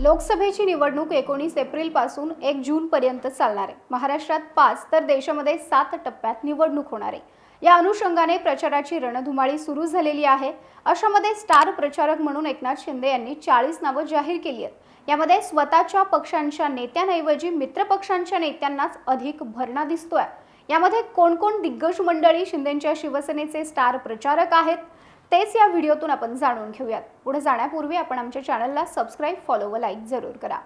लोकसभेची निवडणूक एकोणीस एप्रिलपासून एक जून पर्यंत चालणार आहे. महाराष्ट्रात पाच तर देशामध्ये सात टप्प्यात निवडणूक होणार आहे. या अनुषंगाने प्रचाराची रणधुमाळी सुरू झालेली आहे. अशामध्ये स्टार प्रचारक म्हणून एकनाथ शिंदे यांनी चाळीस नावं जाहीर केली आहेत. यामध्ये स्वतःच्या पक्षांच्या नेत्यांऐवजी मित्रपक्षांच्या नेत्यांनाच अधिक भरणा दिसतोय. यामध्ये कोण कोण दिग्गज मंडळी शिंदेच्या शिवसेनेचे स्टार प्रचारक आहेत? तेच या व्हिडिओतून आपण जाणून घेऊयात. पुढे जाण्यापूर्वी आपण आमच्या चॅनलला सबस्क्राईब फॉलो व लाईक जरूर करा.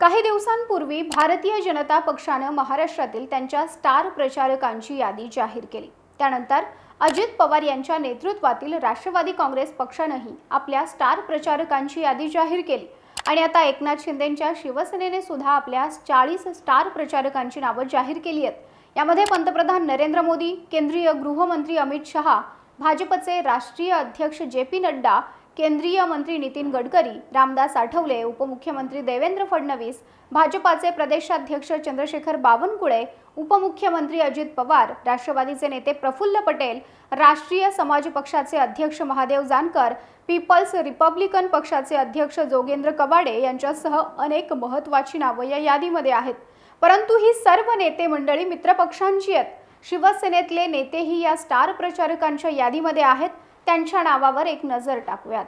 काही दिवसांपूर्वी भारतीय जनता पक्षानं महाराष्ट्रातील त्यांच्या स्टार प्रचारकांची यादी जाहीर केली. त्यानंतर अजित पवार यांच्या नेतृत्वातील राष्ट्रवादी काँग्रेस पक्षानंही आपल्या स्टार प्रचारकांची यादी जाहीर केली. आणि आता एकनाथ शिंदेच्या शिवसेनेने सुद्धा आपल्या चाळीस स्टार प्रचारकांची नावं जाहीर केली आहेत. यामध्ये पंतप्रधान नरेंद्र मोदी केंद्रीय गृहमंत्री अमित शहा भाजपचे राष्ट्रीय अध्यक्ष जे पी नड्डा केंद्रीय मंत्री नितीन गडकरी रामदास आठवले उपमुख्यमंत्री देवेंद्र फडणवीस भाजपाचे प्रदेशाध्यक्ष चंद्रशेखर बावनकुळे उपमुख्यमंत्री अजित पवार राष्ट्रवादीचे नेते प्रफुल्ल पटेल राष्ट्रीय समाज पक्षाचे अध्यक्ष महादेव जानकर पीपल्स रिपब्लिकन पक्षाचे अध्यक्ष जोगेंद्र कवाडे यांच्यासह अनेक महत्त्वाची नावं या यादीमध्ये आहेत. परंतु ही सर्व नेते मंडळी मित्रपक्षांची आहेत. शिवसेनेतले नेतेही या स्टार प्रचारकांच्या यादीमध्ये आहेत. त्यांच्या नावावर एक नजर टाकूयात.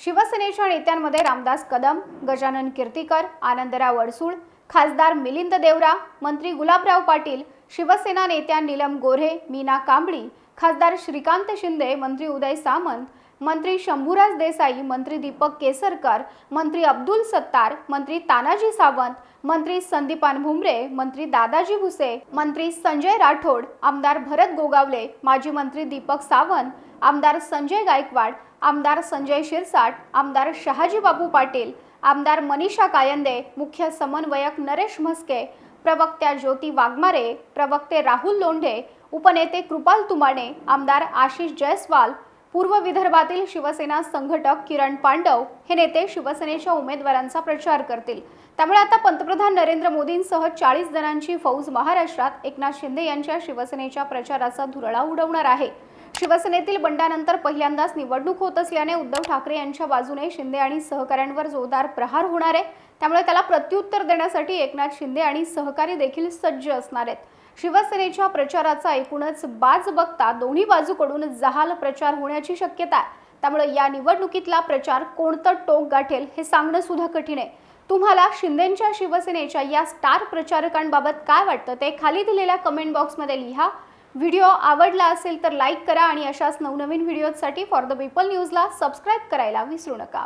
शिवसेनेच्या नेत्यांमध्ये रामदास कदम गजानन कीर्तीकर आनंदराव अडसूळ खासदार मिलिंद देवरा मंत्री गुलाबराव पाटील शिवसेना नेत्या नीलम गोऱ्हे मीना कांबळी खासदार श्रीकांत शिंदे मंत्री उदय सामंत मंत्री शंभूराज देसाई मंत्री दीपक केसरकर मंत्री अब्दुल सत्तार मंत्री तानाजी सावंत मंत्री संदीपान भुमरे मंत्री दादाजी भुसे मंत्री संजय राठोड आमदार भरत गोगावले माजी मंत्री दीपक सावंत आमदार संजय गायकवाड आमदार संजय शिरसाट आमदार शहाजीबाबू पाटील आमदार मनीषा कायंदे मुख्य समन्वयक नरेश म्हस्के प्रवक्त्या ज्योती वाघमारे प्रवक्ते राहुल लोंढे उपनेते कृपाल तुमाणे आमदार आशिष जयस्वाल पूर्व विदर्भातील शिवसेना संघटक किरण पांडव हे नेते शिवसेनेच्या उमेदवारांचा प्रचार करतील. त्यामुळे आता पंतप्रधान नरेंद्र मोदींसह चाळीस जणांची फौज महाराष्ट्रात एकनाथ शिंदे यांच्या शिवसेनेच्या प्रचाराचा धुरळा उडवणार आहे. शिवसेनेतील बंडानंतर पहिल्यांदाच निवडणूक होत असल्याने उद्धव ठाकरे यांच्या बाजूने शिंदे आणि सहकाऱ्यांवर जोरदार प्रहार होणार आहे. त्यामुळे त्याला प्रत्युत्तर देण्यासाठी एकनाथ शिंदे आणि सहकारी देखील सज्ज असणार आहेत. शिवसेनेच्या प्रचाराचा एकूणच बाज बघता दोन्ही बाजूकडून जहाल प्रचार होण्याची शक्यता आहे. त्यामुळे या निवडणुकीतला प्रचार कोणतं टोक गाठेल हे सांगणं सुद्धा कठीण आहे. तुम्हाला शिंदेच्या शिवसेनेच्या या स्टार प्रचारकांबाबत काय वाटतं ते खाली दिलेल्या कमेंट बॉक्समध्ये लिहा. व्हिडिओ आवडला असेल तर लाईक करा आणि अशाच नवनवीन व्हिडिओसाठी फॉर द पीपल न्यूजला सबस्क्राईब करायला विसरू नका.